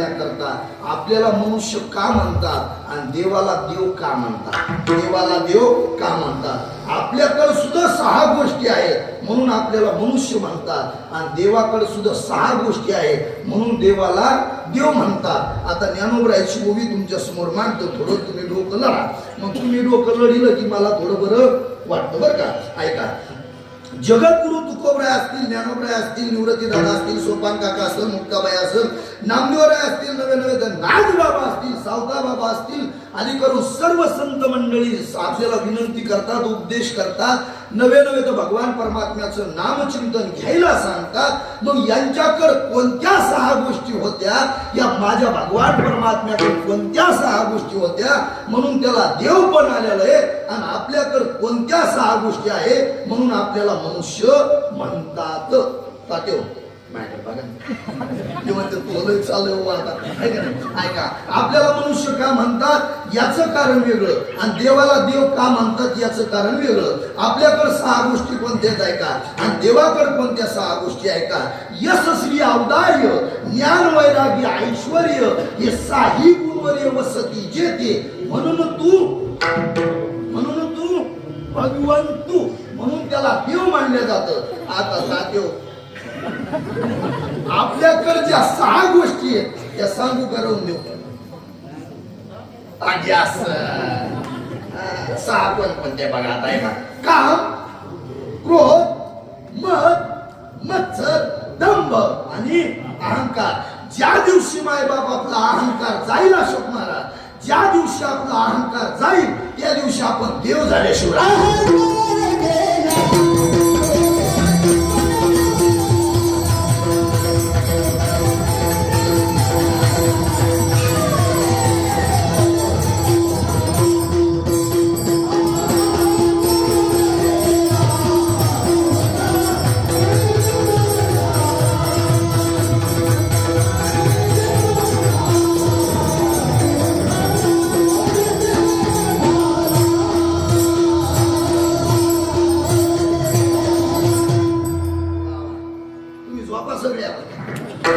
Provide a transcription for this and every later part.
करता आपल्याला मनुष्य का म्हणतात? आणि देवाला देव का म्हणतात? देवाला देव का म्हणतात? आपल्याकडे सुद्धा सहा गोष्टी आहेत म्हणून आपल्याला मनुष्य म्हणतात. आणि देवाकडे सुद्धा सहा गोष्टी आहेत म्हणून देवाला देव म्हणतात. आता ज्ञानोबरायची ओवी तुमच्यासमोर मांडतो थोडं तुम्ही डोकं लढा. मग तुम्ही डोकं लढिलं की मला थोडं बरं वाटतं बरं का? ऐका. जगद्गुरु तुकोबराय असतील ज्ञानोबराय असतील निवृत्ती दादा असतील सोपान काका असेल मुक्ताबाई असेल नामदेवराय असतील नवे नवे तर नाथ बाबा असतील सावता बाबा असतील आणि करून सर्व संत मंडळी आपल्याला विनंती करतात उपदेश करतात. नवे नवे तर भगवान परमात्म्याचं नामचिंतन घ्यायला सांगतात. मग यांच्याकडे कोणत्या सहा गोष्टी होत्या? या माझ्या भगवान परमात्म्याकडे कोणत्या सहा गोष्टी होत्या? म्हणून त्याला देव पण आलेलं आहे. आणि आपल्याकडे कोणत्या सहा गोष्टी आहे? म्हणून आपल्याला मनुष्य म्हणतात. तात्यो बघा. ते चालू आता. ऐका आपल्याला मनुष्य का म्हणतात याचं कारण वेगळं. आणि देवाला देव का म्हणतात याचं कारण वेगळं. आपल्याकडे सहा गोष्टी कोणत्याच ऐका आणि देवाकडे कोणत्या सहा गोष्टी ऐका यशस्वी अवदार्य ज्ञान वैराग्य ऐश्वर हे साही गुणवरे वसती जेते. म्हणून तू म्हणून तू भगवान तू म्हणून त्याला देव मानलं जातं. आता जातो आपल्याकडे ज्या सहा गोष्टी आहेत त्या सांगू करून देऊ. आधी असं. सहा कोण बघा आता आहे काम क्रोध मत मत्सर दंभ आणि अहंकार. ज्या दिवशी मायबाप आपला अहंकार जाईल अशोक महाराज ज्या दिवशी आपला अहंकार जाईल त्या दिवशी आपण देव झाल्याशिवाय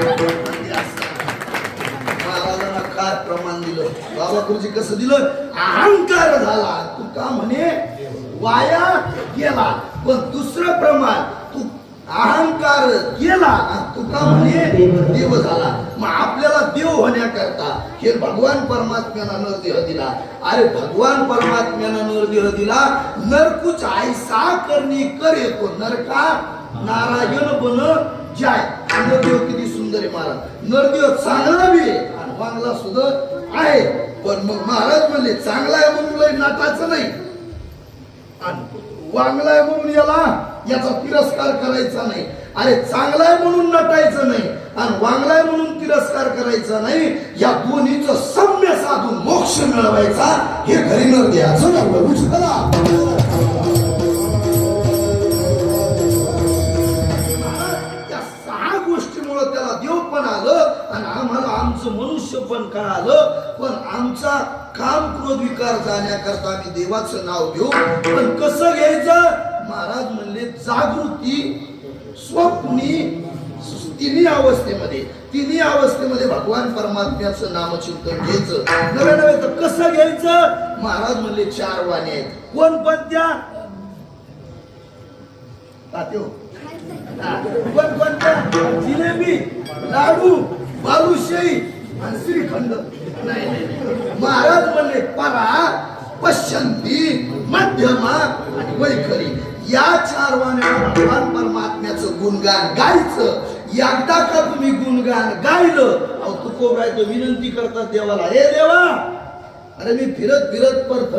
महाराजांना काय प्रमाण दिलं? बाबा तुझी कसं दिलं? अहंकार झाला. तू का म्हणे? वाया गेला. पण दुसरं प्रमाण तू अहंकार केला आणि तू का म्हणे? देव झाला. मग आपल्याला देव होण्याकरता हे भगवान परमात्म्यानं नरदेह दिला. अरे भगवान परमात्म्यानं नरदेह दिला. नरकुच आयसा करणी कर येतो. नरका नारायण बन जाय. नरदेव किती सुंदर महाराज. नरदेव चांगला बी आहे. आणि वांगला सुद्धा आहे. पण मग महाराज म्हणले चांगला आहे म्हणून लय नाटाचं नाही. आणि वांगला आहे म्हणून याला याचा तिरस्कार करायचा नाही. अरे चांगला आहे म्हणून नटायचं नाही. आणि वांगलाय म्हणून तिरस्कार करायचा नाही. या दोन्हीचं सम्य साधून मोक्ष मिळवायचा हे घरी न द्यायचं पण कळालं पण आमचा काम क्रोध विकार जाण्याकरता आम्ही देवाचं नाव घेऊ. पण कसं घ्यायचं? महाराज म्हणले जागृती स्वप्नी तिन्ही अवस्थेमध्ये तिन्ही अवस्थेमध्ये भगवान परमात्म्याचं नामचिंतन घ्यायचं. नव्हे नवे तर कसं घ्यायचं? महाराज म्हणले चार वाणी आहेत. कोण पण त्या कोण कोणत्या जिलेबी लाडू बालुशाही आणि श्रीखंड नाही महाराज म्हणले परा पश्चंती मध्यमा आणि वैखरी. या चार भगवान परमात्म्याचं गुणगान गायचं. एकदा का तुम्ही गुणगान गायलं अहो तू कोबरायचं विनंती करतात देवाला हे देवा अरे मी फिरत फिरत परत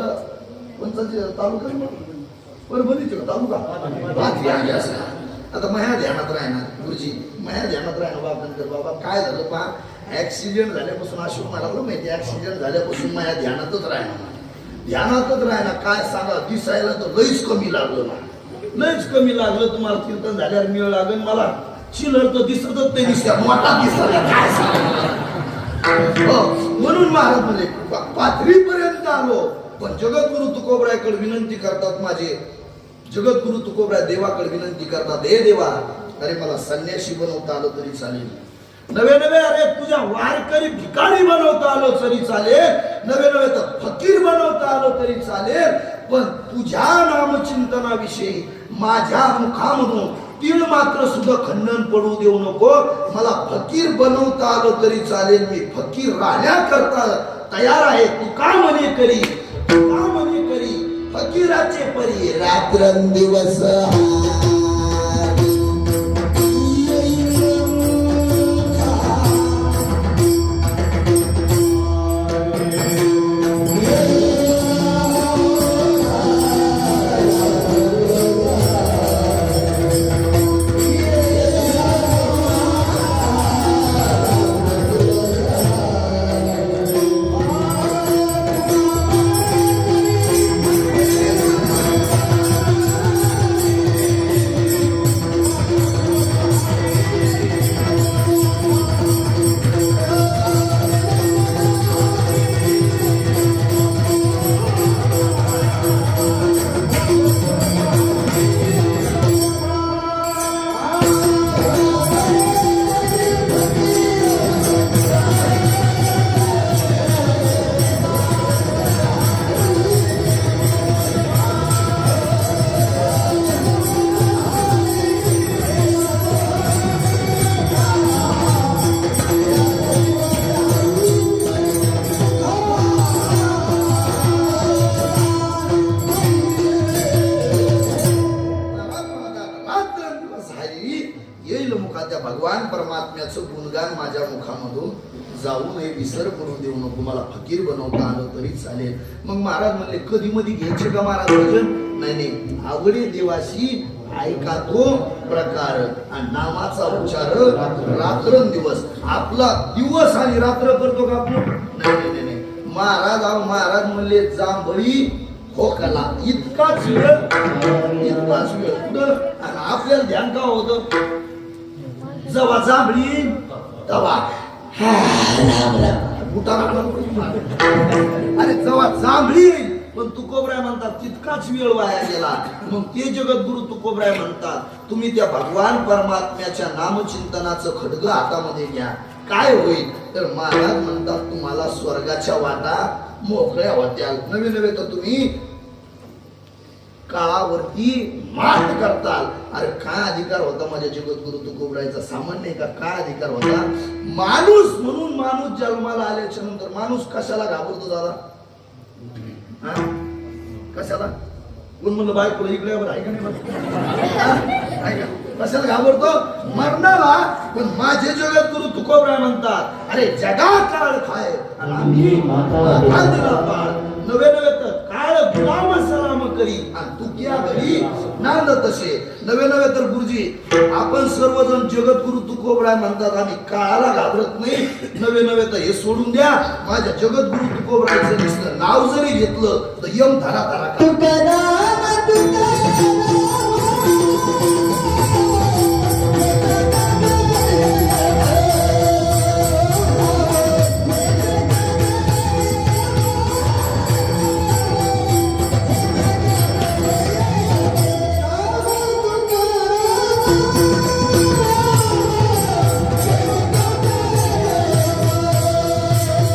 कोणता तालुका परभणीचे तालुका? पाच याने असं. आता माझ्या ध्यानात राहणार गुरुजी माझ्या ध्यानात राहणार बाबा. काय झालं पहा? ऍक्सिडेंट झाल्यापासून अशोक मला माहिती ऍक्सिडेंट झाल्यापासून माझ्या ध्यानातच राहणार ध्यानातच राहणार काय सांगा दिसायला तर लईच कमी लागलं ना लईच कमी लागलं तुम्हाला कीर्तन झाल्यावर मिळ लागेल मला. चिलर तर दिसतच नाही दिसत मोठा दिसला काय सांगा. हो, म्हणून महाराज म्हणजे पाथरीपर्यंत आलो. पण जगद्गुरु तुकोबरायकडे विनंती करतात माझे. जगद्गुरु तुकोबराय देवाकडे विनंती करतात हे देवा अरे मला संन्याशी बनवता आलं तरी चालेल. नवे नवे अरे तुझ्या वारकरी भिकारी बनवता आलो तरी चालेल. नवे नवे तर फकीर बनवता आलं तरी चालेल. पण तुझ्या नामचिंतनाविषयी माझ्या मुखामधून तीळ मात्र सुद्धा खंडन पडू देऊ नको. मला फकीर बनवता आलो तरी चालेल. मी फकीर राहण्याकरता तयार आहे. तू का म्हणे करी? तू का म्हणे करी? फकीराचे परी रात्रंदिवस. रात्रंदिवस भगवान परमात्म्याचं गुणगान माझ्या मुखामधून जाऊ नये विसर करून देऊ नको मला फकीर बनवता आलं तरी चालेल. मग महाराज म्हणले कधी मधी घ्यायचे का महाराज भजन? नाही नाही आवडे देवाशी ऐका तो प्रकार आणि नामाचा उच्चार रात्रंदिवस. आपला दिवस आणि रात्र करतो का आपण? नाही नाही नाही, नाही. महाराज अहो महाराज म्हणले जांभळी खोकला इतकाच वेळ इतकाच वेळ कुठं? आणि आपल्याला ध्यान का होतं? जवा जांभळी तवा अरे जवा जांभळी पण तुकोबराय म्हणतात तितकाच वेळ वाया गेला मग ते जगद्गुरु तुकोबराय म्हणतात तुम्ही त्या भगवान परमात्म्याच्या नामचिंतनाचं खडग हातामध्ये घ्या काय होईल तर महाराज म्हणतात तुम्हाला स्वर्गाच्या वाटा मोकळ्या होत्या नवे नवे तर तुम्ही काळावरती मात करताल. अरे काय अधिकार होता माझ्या जगद्गुरु तुकोबरायचा सामान्य का काय अधिकार होता? माणूस म्हणून माणूस जन्माला आल्याच्यानंतर माणूस कशाला घाबरतो दादा? कशाला? कोण म्हणलं तुला इकडे आहे का नाही कशाला घाबरतो? मरणाला. पण माझे गुरु तुकोबराय म्हणतात. अरे जगा काळ खाय. आणि आम्ही नवे नवे तर काळ गुलाम सलाम करी. आणि घरी? नांद तसे. नवे नवे तर गुरुजी आपण सर्वजण जगद्गुरु तुकोबडा म्हणतात आणि काळाला घाबरत नाही. नवे नवे तर हे सोडून द्या. माझ्या जगद्गुरु तुकोबरायचं नाव जरी घेतलं तर यम धरा धारा